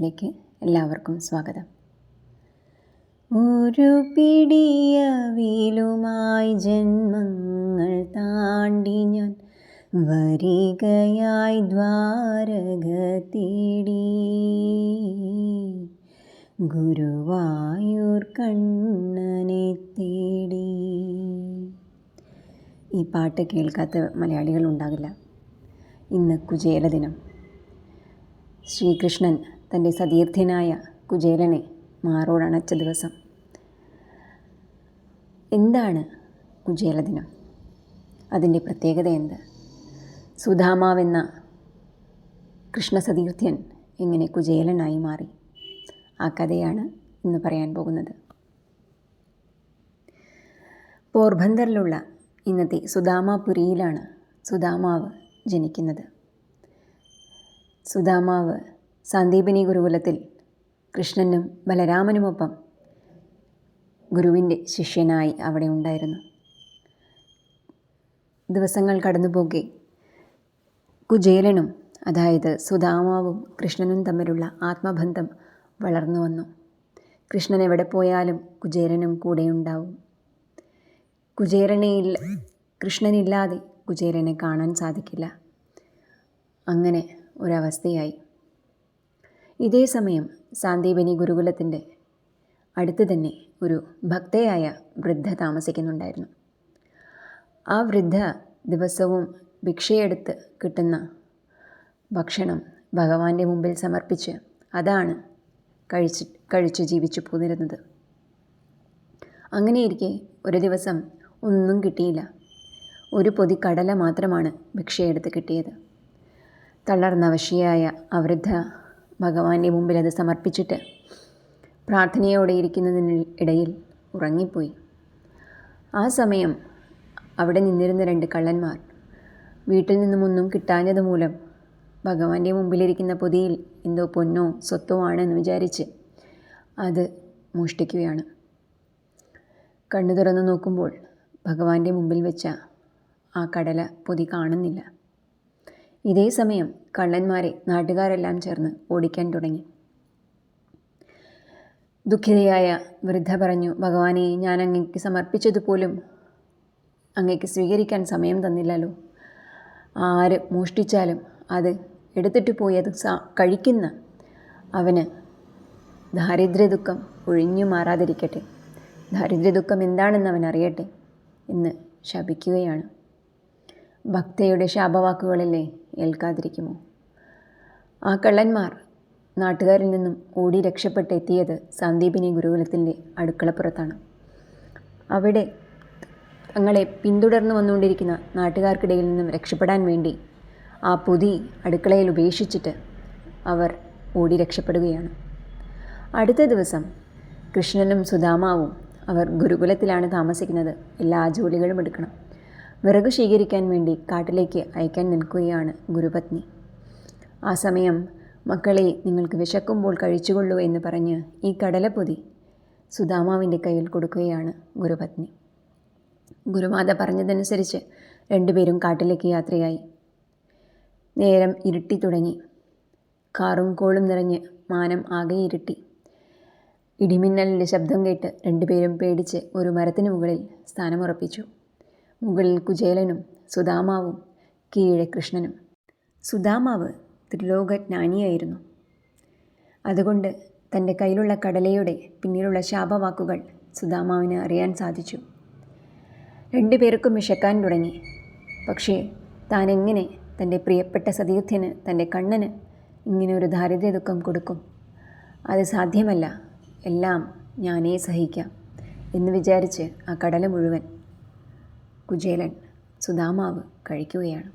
കൃഷ്ണ എല്ലാവർക്കും സ്വാഗതം. ഒരു പിടിയവിലുമായി ജന്മങ്ങൾ താണ്ടി ഞാൻ വരികയായി ദ്വാരക തേടി ഗുരുവായൂർ കണ്ണനെ തേടി. ഈ പാട്ട് കേൾക്കാത്ത മലയാളികൾ ഉണ്ടാകില്ല. ഇന്ന് കുചേല ദിനം ശ്രീകൃഷ്ണൻ തന്റെ സതീർത്ഥ്യനായ കുചേലനെ മാറോടണച്ച ദിവസം. എന്താണ് കുചേല ദിനം അതിന്റെ പ്രത്യേകത എന്ത്? സുധാമാവെന്ന കൃഷ്ണസതീർത്ഥ്യൻ എങ്ങനെ കുചേലനായി മാറി? ആ കഥയാണ് ഇന്ന് പറയാൻ പോകുന്നത്. പോർബന്തറിലുള്ള ഇന്നത്തെ സുദാമാപുരിയിലാണ് സുദാമാവ് ജനിക്കുന്നത്. സുദാമാവ് സന്ദീപിനി ഗുരുകുലത്തിൽ കൃഷ്ണനും ബലരാമനുമൊപ്പം ഗുരുവിന്റെ ശിഷ്യനായി അവിടെ ഉണ്ടായിരുന്നു. ദിവസങ്ങൾ കടന്നുപോകെ. കുചേലനും അതായത് സുദാമാവും കൃഷ്ണനും തമ്മിലുള്ള ആത്മബന്ധം വളർന്നു വന്നു. കൃഷ്ണൻ എവിടെ പോയാലും കുചേരനും കൂടെയുണ്ടാവും. കുചേലനെ ഇല്ല കൃഷ്ണനില്ലാതെ കുചേരനെ കാണാൻ സാധിക്കില്ല. അങ്ങനെ ഒരവസ്ഥയായി. ഇതേ സമയം സാന്ദീപനി ഗുരുകുലത്തിന്റെ അടുത്ത് തന്നെ ഒരു ഭക്തയായ വൃദ്ധ താമസിക്കുന്നുണ്ടായിരുന്നു. ആ വൃദ്ധ ദിവസവും ഭിക്ഷയെടുത്ത് കിട്ടുന്ന ഭക്ഷണം ഭഗവാന്റെ മുമ്പിൽ സമർപ്പിച്ച് അതാണ് കഴിച്ച് കഴിച്ച് ജീവിച്ചു പോന്നിരുന്നത്. അങ്ങനെയിരിക്കെ ഒരു ദിവസം ഒന്നും കിട്ടിയില്ല. ഒരു പൊതി കടല മാത്രമാണ് ഭിക്ഷയെടുത്ത് കിട്ടിയത്. തളർന്നവശിയായ അവൃദ്ധ ഭഗവാന്റെ മുമ്പിൽ അത് സമർപ്പിച്ചിട്ട് പ്രാർത്ഥനയോടെ ഇരിക്കുന്നതിന് ഇടയിൽ ഉറങ്ങിപ്പോയി. ആ സമയം അവിടെ നിന്നിരുന്ന രണ്ട് കള്ളന്മാർ വീട്ടിൽ നിന്നും ഒന്നും കിട്ടാഞ്ഞത് മൂലം ഭഗവാന്റെ മുമ്പിലിരിക്കുന്ന പൊതിയിൽ എന്തോ പൊന്നോ സ്വത്തോ ആണെന്ന് വിചാരിച്ച് അത് മോഷ്ടിക്കുകയാണ്. കണ്ണു തുറന്നു നോക്കുമ്പോൾ ഭഗവാന്റെ മുമ്പിൽ വെച്ച ആ കടല പൊതി കാണുന്നില്ല. ഇതേ സമയം കള്ളന്മാരെ നാട്ടുകാരെല്ലാം ചേർന്ന് ഓടിക്കാൻ തുടങ്ങി. ദുഃഖിതയായ വൃദ്ധ പറഞ്ഞു ഭഗവാനെ ഞാൻ അങ്ങേക്ക് സമർപ്പിച്ചതുപോലും അങ്ങേക്ക് സ്വീകരിക്കാൻ സമയം തന്നില്ലല്ലോ. ആര് മോഷ്ടിച്ചാലും അത് എടുത്തിട്ട് പോയി അത് കഴിക്കുന്ന അവന് ദാരിദ്ര്യ ദുഃഖം ഒഴിഞ്ഞു മാറാതിരിക്കട്ടെ. ദാരിദ്ര്യ ദുഃഖം എന്താണെന്ന് അവൻ അറിയട്ടെ എന്ന് ശപിക്കുകയാണ്. ഭക്തയുടെ ശാപവാക്കുകളല്ലേ ഏൽക്കാതിരിക്കുമോ? ആ കള്ളന്മാർ നാട്ടുകാരിൽ നിന്നും ഓടി രക്ഷപ്പെട്ടെത്തിയത് സന്ദീപിനി ഗുരുകുലത്തിന്റെ അടുക്കളപ്പുറത്താണ്. അവിടെ തങ്ങളെ പിന്തുടർന്നു വന്നുകൊണ്ടിരിക്കുന്ന നാട്ടുകാർക്കിടയിൽ നിന്നും രക്ഷപ്പെടാൻ വേണ്ടി ആ പൊതി അടുക്കളയിൽ ഉപേക്ഷിച്ചിട്ട് അവർ ഓടി രക്ഷപ്പെടുകയാണ്. അടുത്ത ദിവസം കൃഷ്ണനും സുധാമാവും അവർ ഗുരുകുലത്തിലാണ് താമസിക്കുന്നത്. എല്ലാ ജോലികളും എടുക്കണം. വിറക് ശേഖരിക്കാൻ വേണ്ടി കാട്ടിലേക്ക് അയക്കാൻ നിൽക്കുകയാണ് ഗുരുപത്നി. ആ സമയം മക്കളെ നിങ്ങൾക്ക് വിശക്കുമ്പോൾ കഴിച്ചുകൊള്ളൂ എന്ന് പറഞ്ഞ് ഈ കടലപ്പൊതി സുധാമാവിന്റെ കയ്യിൽ കൊടുക്കുകയാണ് ഗുരുപത്നി. ഗുരുമാത പറഞ്ഞതനുസരിച്ച് രണ്ടുപേരും കാട്ടിലേക്ക് യാത്രയായി. നേരം ഇരുട്ടി തുടങ്ങി. കാറും കോളും നിറഞ്ഞ് മാനം ആകെ ഇരുട്ടി. ഇടിമിന്നലിന്റെ ശബ്ദം കേട്ട് രണ്ടുപേരും പേടിച്ച് ഒരു മരത്തിന് മുകളിൽ സ്ഥാനമുറപ്പിച്ചു. മുകളിൽ കുചേലനും സുദാമാവും കീഴെ കൃഷ്ണനും. സുദാമാവ് ത്രിലോകജ്ഞാനിയായിരുന്നു അതുകൊണ്ട് തന്റെ കയ്യിലുള്ള കടലയുടെ പിന്നിലുള്ള ശാപവാക്കുകൾ സുദാമാവിന് അറിയാൻ സാധിച്ചു. രണ്ടുപേർക്കും വിശക്കാൻ തുടങ്ങി. പക്ഷേ താൻ എങ്ങനെ തന്റെ പ്രിയപ്പെട്ട സതീർത്ഥ്യന് തന്റെ കണ്ണന് ഇങ്ങനെ ഒരു ദാരിദ്ര്യ ദുഃഖം കൊടുക്കും? അത് സാധ്യമല്ല. എല്ലാം ഞാനേ സഹിക്കാം എന്ന് വിചാരിച്ച് ആ കടല മുഴുവൻ കുചേലൻ സുദാമാവ് കഴിക്കുകയാണ്.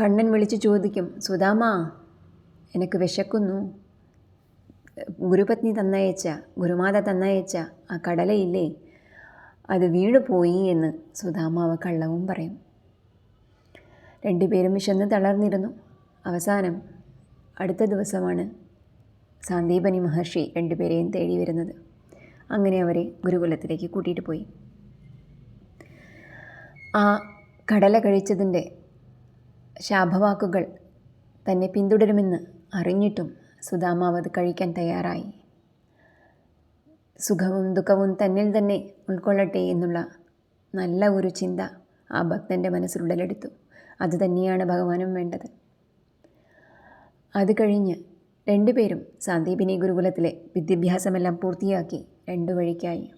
കണ്ണൻ വിളിച്ചു ചോദിക്കും സുദാമാ എനിക്ക് വിശക്കുന്നു. ഗുരുപത്നി തന്നയച്ച ഗുരുമാത തന്നയച്ച ആ കടലയില്ലേ? അത് വീണുപോയി എന്ന് സുധാമാവ് കള്ളവും പറയും. രണ്ടുപേരും വിശന്ന് തളർന്നിരുന്നു. അവസാനം അടുത്ത ദിവസമാണ് സാന്ദീപനി മഹർഷി രണ്ടുപേരെയും തേടി വരുന്നത്. അങ്ങനെ അവരെ ഗുരുകുലത്തിലേക്ക് കൂട്ടിയിട്ട് പോയി. ആ കടല കഴിച്ചതിന്റെ ശാപവാക്കുകൾ തന്നെ പിന്തുടരുമെന്ന് അറിഞ്ഞിട്ടും സുധാമാവ് അത് കഴിക്കാൻ തയ്യാറായി. സുഖവും ദുഃഖവും തന്നിൽ തന്നെ ഉൾക്കൊള്ളട്ടെ എന്നുള്ള നല്ല ഒരു ചിന്ത ആ ഭക്തന്റെ മനസ്സിൽ ഉടലെടുത്തു അത് തന്നെയാണ് ഭഗവാനും വേണ്ടത്. അത് കഴിഞ്ഞ് രണ്ടുപേരും സാന്ദീപിനി ഗുരുകുലത്തിലെ വിദ്യാഭ്യാസമെല്ലാം പൂർത്തിയാക്കി രണ്ടു വഴിക്കായി.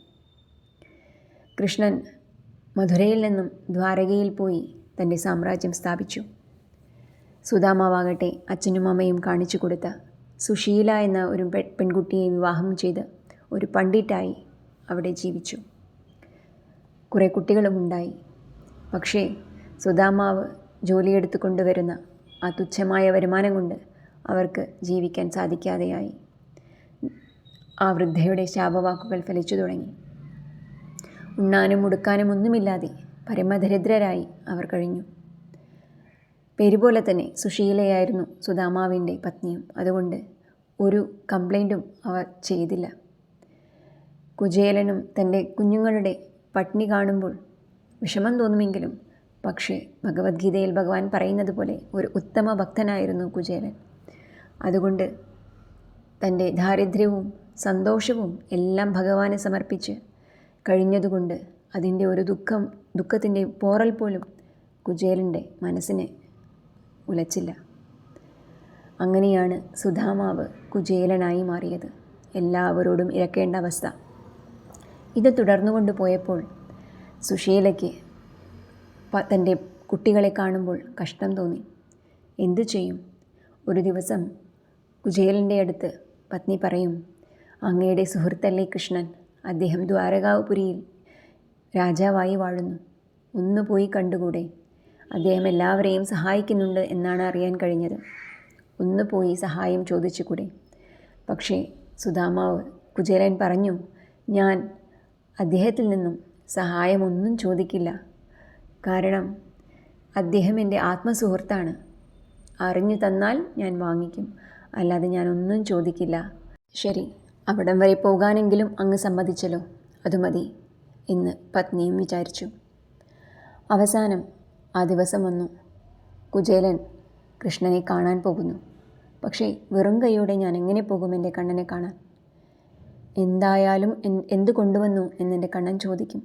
കൃഷ്ണൻ മധുരയിൽ നിന്നും ദ്വാരകയിൽ പോയി തന്റെ സാമ്രാജ്യം സ്ഥാപിച്ചു. സുധാമാവാകട്ടെ അച്ഛനും അമ്മയും കാണിച്ചു കൊടുത്ത സുശീല എന്ന ഒരു പെൺകുട്ടിയെ വിവാഹം ചെയ്ത് ഒരു പണ്ഡിറ്റായി അവിടെ ജീവിച്ചു. കുറേ കുട്ടികളും ഉണ്ടായി. പക്ഷേ സുദാമാവ് ജോലിയെടുത്ത് കൊണ്ടുവരുന്ന ആ തുച്ഛമായ വരുമാനം കൊണ്ട് അവർക്ക് ജീവിക്കാൻ സാധിക്കാതെയായി. ആ വൃദ്ധയുടെ ശാപവാക്കുകൾ ഫലിച്ചു തുടങ്ങി. ഉണ്ണാനും ഉടുക്കാനും ഒന്നുമില്ലാതെ പരമദരിദ്രരായി അവർ കഴിഞ്ഞു. പേരുപോലെ തന്നെ സുശീലയായിരുന്നു സുധാമാവിന്റെ പത്നിയും. അതുകൊണ്ട് ഒരു കംപ്ലൈന്റും അവർ ചെയ്തില്ല. കുചേലനും തന്റെ കുഞ്ഞുങ്ങളുടെ പട്ടിണി കാണുമ്പോൾ വിഷമം തോന്നുമെങ്കിലും പക്ഷേ ഭഗവത്ഗീതയിൽ ഭഗവാൻ പറയുന്നത് പോലെ ഒരു ഉത്തമ ഭക്തനായിരുന്നു കുചേലൻ. അതുകൊണ്ട് തന്റെ ദാരിദ്ര്യവും സന്തോഷവും എല്ലാം ഭഗവാനെ സമർപ്പിച്ച് കഴിഞ്ഞതുകൊണ്ട് അതിന്റെ ഒരു ദുഃഖം ദുഃഖത്തിന്റെ പോറൽ പോലും കുചേലന്റെ മനസ്സിനെ ഉലച്ചില്ല. അങ്ങനെയാണ് സുധാമാവ് കുചേലനായി മാറിയത്. എല്ലാവരോടും ഇരക്കേണ്ട അവസ്ഥ. ഇത് തുടർന്നുകൊണ്ട് പോയപ്പോൾ സുശീലയ്ക്ക് തന്റെ കുട്ടികളെ കാണുമ്പോൾ കഷ്ടം തോന്നി. എന്തു ചെയ്യും? ഒരു ദിവസം കുചേലന്റെ അടുത്ത് പത്നി പറയും അങ്ങയുടെ സുഹൃത്തല്ലേ കൃഷ്ണൻ? അദ്ദേഹം ദ്വാരകാപുരിയിൽ രാജാവായി വാഴുന്നു. ഒന്ന് പോയി കണ്ടുകൂടെ? അദ്ദേഹം എല്ലാവരെയും സഹായിക്കുന്നുണ്ട് എന്നാണ് അറിയാൻ കഴിഞ്ഞത്. ഒന്ന് പോയി സഹായം ചോദിച്ചുകൂടെ? പക്ഷേ സുധാമാവ് കുചേലൻ പറഞ്ഞു ഞാൻ അദ്ദേഹത്തിൽ നിന്നും സഹായമൊന്നും ചോദിക്കില്ല. കാരണം അദ്ദേഹം എന്റെ ആത്മസുഹൃത്താണ്. അറിഞ്ഞു തന്നാൽ ഞാൻ വാങ്ങിക്കും. അല്ലാതെ ഞാനൊന്നും ചോദിക്കില്ല. ശരി. അവിടം വരെ പോകാനെങ്കിലും അങ്ങ് സമ്മതിച്ചല്ലോ. അത് മതി എന്ന് പത്നിയും വിചാരിച്ചു. അവസാനം ആ ദിവസം വന്നു. കുചേലൻ കൃഷ്ണനെ കാണാൻ പോകുന്നു. പക്ഷേ വെറും കൈയോടെ ഞാൻ എങ്ങനെ പോകും എന്റെ കണ്ണനെ കാണാൻ? എന്തായാലും എന്ത് കൊണ്ടുവന്നു എന്നെന്റെ കണ്ണൻ ചോദിക്കും.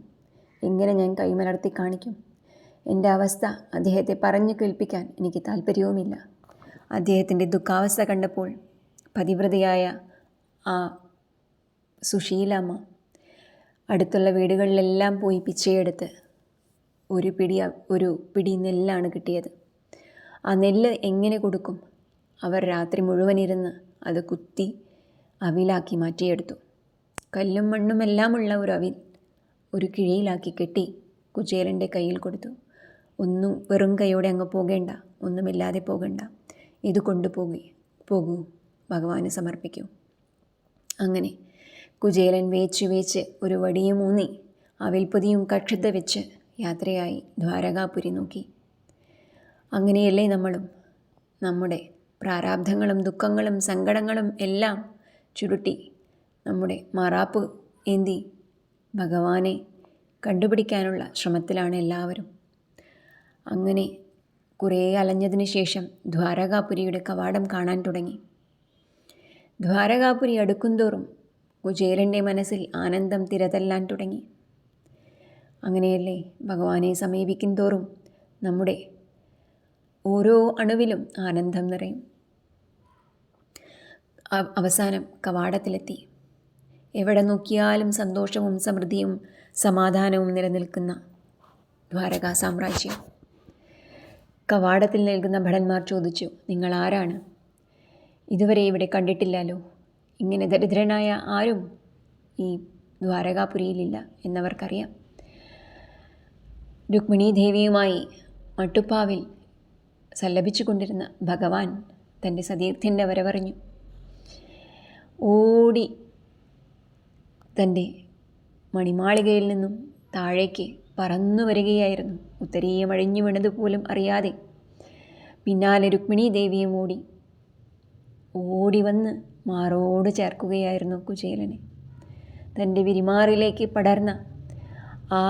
എങ്ങനെ ഞാൻ കൈമലർത്തി കാണിക്കും? എന്റെ അവസ്ഥ അദ്ദേഹത്തെ പറഞ്ഞു കേൾപ്പിക്കാൻ എനിക്ക് താല്പര്യവുമില്ല അദ്ദേഹത്തിന്റെ ദുഃഖാവസ്ഥ കണ്ടപ്പോൾ പതിവ്രതയായ ആ സുശീലാമ്മ. അടുത്തുള്ള വീടുകളിലെല്ലാം പോയി പിച്ചയെടുത്ത് ഒരു പിടി ഒരു പിടി നെല്ലാണ് കിട്ടിയത്. ആ നെല്ല് എങ്ങനെ കൊടുക്കും? അവർ രാത്രി മുഴുവൻ ഇരുന്ന് അത് കുത്തി അവിലാക്കി മാറ്റിയെടുത്തു. കല്ലും മണ്ണും എല്ലാമുള്ള ഒരു അവിൽ ഒരു കിഴിയിലാക്കി കെട്ടി കുചേലന്റെ കയ്യിൽ കൊടുത്തു. ഒന്നും വെറും കൈയോടെ അങ്ങ് പോകേണ്ട ഒന്നുമില്ലാതെ പോകണ്ട. ഇത് കൊണ്ടുപോകി പോകൂ ഭഗവാന് സമർപ്പിക്കൂ. അങ്ങനെ കുചേലൻ വേച്ച് വേച്ച് ഒരു വടിയും ഊന്നി അവിൽപ്പൊതിയും കക്ഷത്ത് വെച്ച് യാത്രയായി ദ്വാരകാപുരി നോക്കി. അങ്ങനെയല്ലേ നമ്മളും? നമ്മുടെ പ്രാരാബ്ധങ്ങളും ദുഃഖങ്ങളും സങ്കടങ്ങളും എല്ലാം ചുരുട്ടി. നമ്മുടെ മാറാപ്പ് ഏന്തി ഭഗവാനെ കണ്ടുപിടിക്കാനുള്ള ശ്രമത്തിലാണ് എല്ലാവരും. അങ്ങനെ കുറേ അലഞ്ഞതിന് ശേഷം ദ്വാരകാപുരിയുടെ കവാടം കാണാൻ തുടങ്ങി. ദ്വാരകാപുരി അടുക്കുംതോറും കുചേലന്റെ മനസ്സിൽ ആനന്ദം തിരതല്ലാൻ തുടങ്ങി. അങ്ങനെയല്ലേ ഭഗവാനെ സമീപിക്കും തോറും നമ്മുടെ ഓരോ അണുവിലും ആനന്ദം നിറയും. അവസാനം കവാടത്തിലെത്തി. എവിടെ നോക്കിയാലും സന്തോഷവും സമൃദ്ധിയും സമാധാനവും നിലനിൽക്കുന്ന ദ്വാരകാ സാമ്രാജ്യം. കവാടത്തിൽ നിൽക്കുന്ന ഭടന്മാർ ചോദിച്ചു നിങ്ങൾ ആരാണ് ഇതുവരെ ഇവിടെ കണ്ടിട്ടില്ലല്ലോ. ഇങ്ങനെ ദരിദ്രനായ ആരും ഈ ദ്വാരകാപുരിയിലില്ല എന്നവർക്കറിയാം. രുക്മിണി ദേവിയുമായി മട്ടുപ്പാവിൽ സല്ലപിച്ചു കൊണ്ടിരുന്ന ഭഗവാൻ തന്റെ സതീർത്ഥ്യന്റെ വരവറിഞ്ഞു ഓടി തന്റെ മണിമാളികയിൽ നിന്നും താഴേക്ക് പറന്നു വരികയായിരുന്നു. ഉത്തരീയം അഴിഞ്ഞു വീണത് പോലും അറിയാതെ പിന്നാലെ രുക്മിണി ദേവിയും ഓടി ഓടി വന്ന് മാറോട് ചേർക്കുകയായിരുന്നു കുചേലനെ. തന്റെ വിരിമാറിലേക്ക് പടർന്ന ആ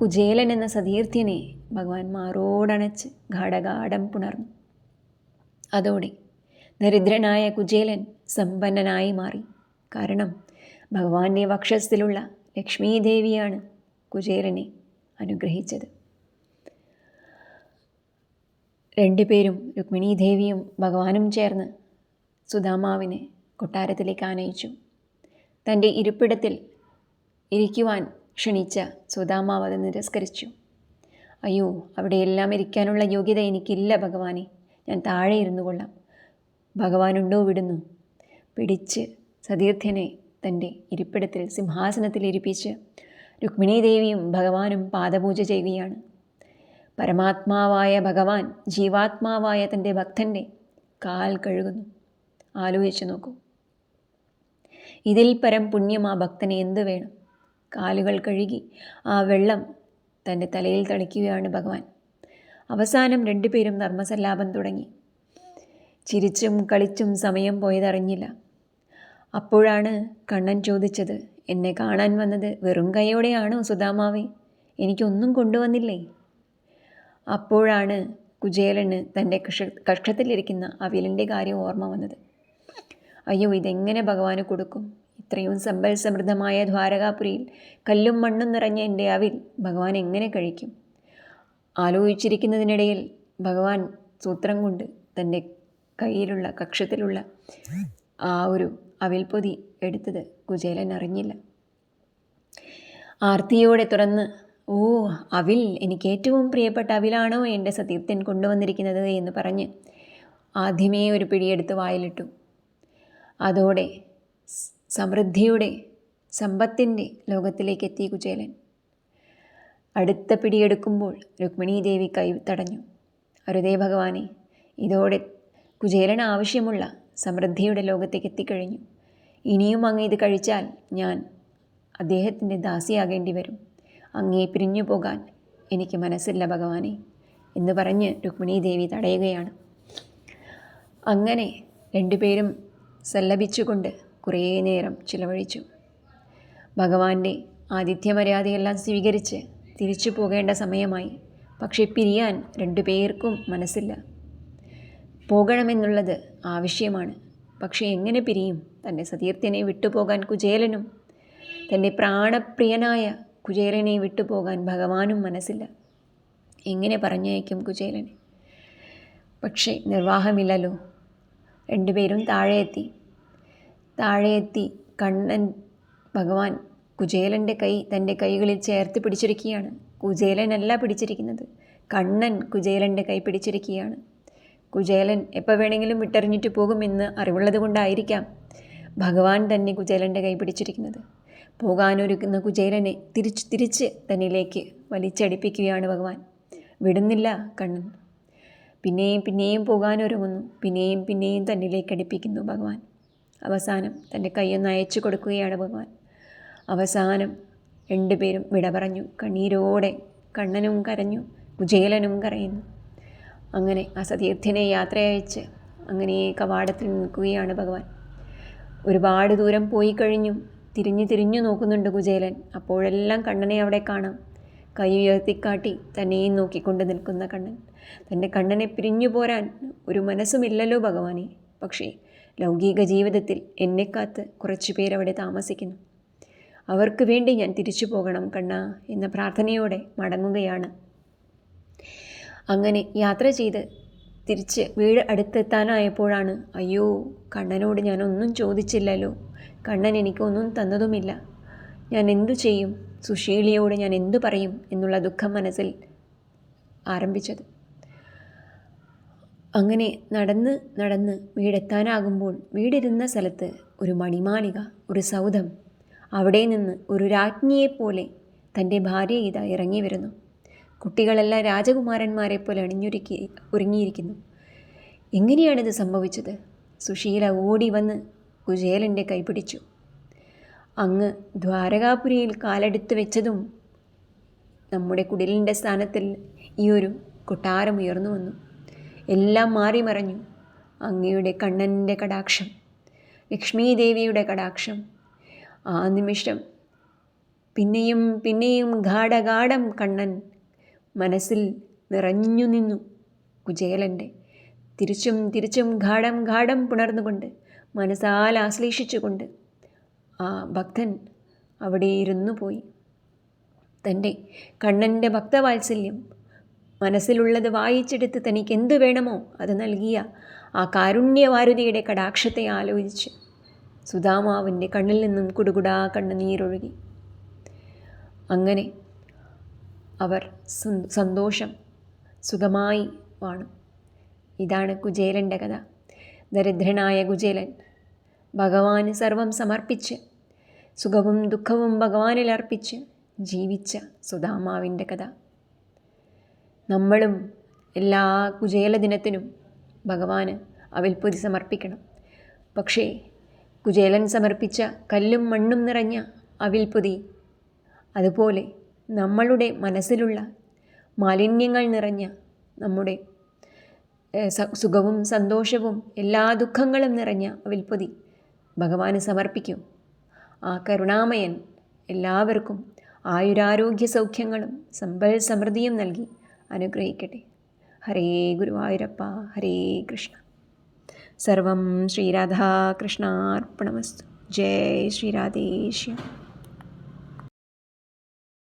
കുചേലൻ എന്ന സതീർത്ഥ്യനെ ഭഗവാൻ മാറോടണച്ച് ഘടകാടം പുണർന്നു. അതോടെ ദരിദ്രനായ കുചേലൻ സമ്പന്നനായി മാറി. കാരണം ഭഗവാന്റെ വക്ഷസ്ഥിലുള്ള ലക്ഷ്മീദേവിയാണ് കുചേലനെ അനുഗ്രഹിച്ചത്. രണ്ടുപേരും രുക്മിണീദേവിയും ഭഗവാനും ചേർന്ന് സുധാമാവിനെ കൊട്ടാരത്തിലേക്ക് ആനയിച്ചു. തന്റെ ഇരിപ്പിടത്തിൽ ഇരിക്കുവാൻ ക്ഷണിച്ച സുധാമാവ് അത് നിരസ്കരിച്ചു. അയ്യോ അവിടെയെല്ലാം ഇരിക്കാനുള്ള യോഗ്യത എനിക്കില്ല ഭഗവാനെ. ഞാൻ താഴെ ഇരുന്നു കൊള്ളാം. ഭഗവാനുണ്ടോ വിടുന്നു പിടിച്ച് സതീർത്ഥ്യനെ തന്റെ ഇരിപ്പിടത്തിൽ സിംഹാസനത്തിൽ ഇരിപ്പിച്ച് രുക്മിണീദേവിയും ഭഗവാനും പാദപൂജ ചെയ്യുകയാണ്. പരമാത്മാവായ ഭഗവാൻ ജീവാത്മാവായ തന്റെ ഭക്തന്റെ കാൽ കഴുകുന്നു. ആലോചിച്ചു നോക്കൂ. ഇതിൽ പരം പുണ്യം ആ ഭക്തന് എന്ത് വേണം? കാലുകൾ കഴുകി ആ വെള്ളം തന്റെ തലയിൽ തളിക്കുകയാണ് ഭഗവാൻ. അവസാനം രണ്ടുപേരും ധർമ്മസല്ലാപം തുടങ്ങി. ചിരിച്ചും കളിച്ചും സമയം പോയതറിഞ്ഞില്ല. അപ്പോഴാണ് കണ്ണൻ ചോദിച്ചത് എന്നെ കാണാൻ വന്നത് വെറും കൈയോടെയാണോ സുധാമാവേ? എനിക്കൊന്നും കൊണ്ടുവന്നില്ലേ? അപ്പോഴാണ് കുചേലന് തന്റെ കക്ഷ കക്ഷത്തിലിരിക്കുന്ന അവിലിന്റെ കാര്യം ഓർമ്മ വന്നത്. അയ്യോ ഇതെങ്ങനെ ഭഗവാന് കൊടുക്കും? ഇത്രയും സമ്പൽ സമൃദ്ധമായ ദ്വാരകാപുരിയിൽ കല്ലും മണ്ണും നിറഞ്ഞ എന്റെ അവിൽ ഭഗവാൻ എങ്ങനെ കഴിക്കും? ആലോചിച്ചിരിക്കുന്നതിനിടയിൽ ഭഗവാൻ സൂത്രം കൊണ്ട് തന്റെ കയ്യിലുള്ള കക്ഷത്തിലുള്ള ആ ഒരു അവിൽപ്പൊതി എടുത്തത് കുചേലൻ അറിഞ്ഞില്ല. ആർത്തിയോടെ തുറന്ന് ഓ അവിൽ എനിക്ക് ഏറ്റവും പ്രിയപ്പെട്ട അവിലാണോ എന്റെ സതീർത്ഥൻ കൊണ്ടുവന്നിരിക്കുന്നത്? എന്ന് പറഞ്ഞ് ആദ്യമേ ഒരു പിടിയെടുത്ത് വായിലിട്ടു. അതോടെ സമൃദ്ധിയുടെ സമ്പത്തിന്റെ ലോകത്തിലേക്ക് എത്തി കുചേലൻ. അടുത്ത പിടിയെടുക്കുമ്പോൾ രുക്മിണി ദേവി കൈ തടഞ്ഞു. അരുതേ ഭഗവാനെ ഇതോടെ കുചേലൻ ആവശ്യമുള്ള സമൃദ്ധിയുടെ ലോകത്തേക്ക് എത്തിക്കഴിഞ്ഞു. ഇനിയും അങ്ങ് ഇത് കഴിച്ചാൽ ഞാൻ അദ്ദേഹത്തിന്റെ ദാസിയാകേണ്ടി വരും. അങ്ങേ പിരിഞ്ഞു പോകാൻ എനിക്ക് മനസ്സില്ല ഭഗവാനെ എന്ന് പറഞ്ഞ് രുക്മിണി ദേവി തടയുകയാണ്. അങ്ങനെ രണ്ടുപേരും സല്ലപിച്ചുകൊണ്ട് കുറേ നേരം ചിലവഴിച്ചു. ഭഗവാന്റെ ആതിഥ്യമര്യാദയെല്ലാം സ്വീകരിച്ച് തിരിച്ചു പോകേണ്ട സമയമായി. പക്ഷെ പിരിയാൻ രണ്ടു പേർക്കും മനസ്സില്ല. പോകണമെന്നുള്ളത് ആവശ്യമാണ്. പക്ഷേ എങ്ങനെ പിരിയും? തന്റെ സതീർത്ഥ്യനെ വിട്ടുപോകാൻ കുചേലനും തന്റെ പ്രാണപ്രിയനായ കുചേലനെ വിട്ടുപോകാൻ ഭഗവാനും മനസ്സില്ല. എങ്ങനെ പറഞ്ഞയക്കും കുചേലനെ? പക്ഷേ നിർവാഹമില്ലല്ലോ. രണ്ടുപേരും താഴെ എത്തി താഴെ എത്തി കണ്ണൻ ഭഗവാൻ കുചേലന്റെ കൈ തന്റെ കൈകളിൽ ചേർത്ത് പിടിച്ചിരിക്കുകയാണ്. കുചേലനല്ല പിടിച്ചിരിക്കുന്നത്. കണ്ണൻ കുചേലന്റെ കൈ പിടിച്ചിരിക്കുകയാണ്. കുചേലൻ എപ്പോൾ വേണമെങ്കിലും വിട്ടെറിഞ്ഞിട്ട് പോകുമെന്ന് അറിവുള്ളത് കൊണ്ടായിരിക്കാം ഭഗവാൻ തന്നെ കുചേലന്റെ കൈ പിടിച്ചിരിക്കുന്നത്. പോകാനൊരുക്കുന്ന കുചേലനെ തിരിച്ച് തിരിച്ച് തന്നിലേക്ക് വലിച്ചടിപ്പിക്കുകയാണ് ഭഗവാൻ. വിടുന്നില്ല കണ്ണൻ. പിന്നെയും പിന്നെയും പോകാനൊരുങ്ങുന്നു. പിന്നെയും പിന്നെയും തന്നിലേക്ക് അടുപ്പിക്കുന്നു ഭഗവാൻ. അവസാനം തന്റെ കൈയൊന്ന് അയച്ചു കൊടുക്കുകയാണ് ഭഗവാൻ. അവസാനം രണ്ടുപേരും വിട പറഞ്ഞു. കണ്ണീരോടെ കണ്ണനും കരഞ്ഞു. കുചേലനും കരയുന്നു. അങ്ങനെ ആ സതീർത്ഥ്യനെ യാത്രയയച്ച് അങ്ങനെ കവാടത്തിൽ നിൽക്കുകയാണ് ഭഗവാൻ. ഒരുപാട് ദൂരം പോയി കഴിഞ്ഞു. തിരിഞ്ഞു തിരിഞ്ഞു നോക്കുന്നുണ്ട് കുചേലൻ. അപ്പോഴെല്ലാം കണ്ണനെ അവിടെ കാണാം. കൈ ഉയർത്തിക്കാട്ടി തന്നെയും നോക്കിക്കൊണ്ട് നിൽക്കുന്ന കണ്ണൻ. തന്റെ കണ്ണനെ പിരിഞ്ഞു പോരാൻ ഒരു മനസ്സുമില്ലല്ലോ ഭഗവാനെ. പക്ഷേ ലൗകിക ജീവിതത്തിൽ എന്നെ കാത്ത് കുറച്ചു പേരവിടെ താമസിക്കുന്നു. അവർക്ക് വേണ്ടി ഞാൻ തിരിച്ചു പോകണം കണ്ണ എന്ന പ്രാർത്ഥനയോടെ മടങ്ങുകയാണ്. അങ്ങനെ യാത്ര ചെയ്ത് തിരിച്ച് വീട് അടുത്തെത്താനായപ്പോഴാണ് അയ്യോ കണ്ണനോട് ഞാനൊന്നും ചോദിച്ചില്ലല്ലോ. കണ്ണൻ എനിക്കൊന്നും തന്നതുമില്ല. ഞാൻ എന്തു ചെയ്യും? സുശീലിയോട് ഞാൻ എന്തു പറയും എന്നുള്ള ദുഃഖം മനസ്സിൽ ആരംഭിച്ചത്. അങ്ങനെ നടന്ന് നടന്ന് വീടെത്താനാകുമ്പോൾ വീടിരുന്ന സ്ഥലത്ത് ഒരു മണിമാളിക ഒരു സൗധം അവിടെ നിന്ന് ഒരു രാജ്ഞിയെപ്പോലെ തന്റെ ഭാര്യ ഇതാ ഇറങ്ങി വരുന്നു. കുട്ടികളെല്ലാം രാജകുമാരന്മാരെ പോലെ അണിഞ്ഞൊരുക്കി ഒരുങ്ങിയിരിക്കുന്നു. എങ്ങനെയാണിത് സംഭവിച്ചത്? സുശീല ഓടി വന്ന് കുചേലന്റെ കൈപിടിച്ചു അങ്ങ് ദ്വാരകാപുരിയിൽ കാലെടുത്ത് വെച്ചതും നമ്മുടെ കുടിലിന്റെ സ്ഥാനത്തിൽ ഈ ഒരു കൊട്ടാരം ഉയർന്നു വന്നു. എല്ലാം മാറി മറഞ്ഞു. അങ്ങയുടെ കണ്ണന്റെ കടാക്ഷം ലക്ഷ്മീദേവിയുടെ കടാക്ഷം ആ നിമിഷം പിന്നെയും പിന്നെയും ഗാഠഗാഠം കണ്ണൻ മനസ്സിൽ നിറഞ്ഞു നിന്നു കുചേലന്റെ. തിരിച്ചും തിരിച്ചും ഗാഠം ഗാഠം പുണർന്നുകൊണ്ട് മനസ്സാൽ ആശ്ലേഷിച്ചുകൊണ്ട് ആ ഭക്തൻ അവിടെ ഇരുന്നു പോയി. തന്റെ കണ്ണന്റെ ഭക്തവാത്സല്യം മനസ്സിലുള്ളത് വായിച്ചെടുത്ത് തനിക്ക് എന്തു വേണമോ അത് നൽകിയ ആ കാരുണ്യവാരുതിയുടെ കടാക്ഷത്തെ ആലോചിച്ച് സുധാമാവിന്റെ കണ്ണിൽ നിന്നും കുടുകുടാ കണ്ണുനീരൊഴുകി. അങ്ങനെ അവർ സന്തോഷം സുഖമായി വാണു. ഇതാണ് കുചേലന്റെ കഥ. ദരിദ്രനായ കുചേലൻ ഭഗവാന് സർവം സമർപ്പിച്ച് സുഖവും ദുഃഖവും ഭഗവാനിൽ അർപ്പിച്ച് ജീവിച്ച സുധാമാവിന്റെ കഥ. നമ്മളും എല്ലാ കുചേല ദിനത്തിനും ഭഗവാന് അവിൽപ്പൊതി സമർപ്പിക്കണം. പക്ഷേ കുചേലൻ സമർപ്പിച്ച കല്ലും മണ്ണും നിറഞ്ഞ അവിൽപ്പൊതി അതുപോലെ നമ്മളുടെ മനസ്സിലുള്ള മാലിന്യങ്ങൾ നിറഞ്ഞ നമ്മുടെ സുഖവും സന്തോഷവും എല്ലാ ദുഃഖങ്ങളും നിറഞ്ഞ അവിൽപ്പൊതി ഭഗവാന് സമർപ്പിക്കും. ആ കരുണാമയൻ എല്ലാവർക്കും ആയുരാരോഗ്യ സൗഖ്യങ്ങളും സമ്പൽ സമൃദ്ധിയും നൽകി അനുഗ്രഹിക്കട്ടെ. ഹരേ ഗുരുവായൂരപ്പ ഹരേ കൃഷ്ണ. സർവം ശ്രീരാധാകൃഷ്ണാർപ്പണമസ്തു ജയ് ശ്രീരാധേശ്യം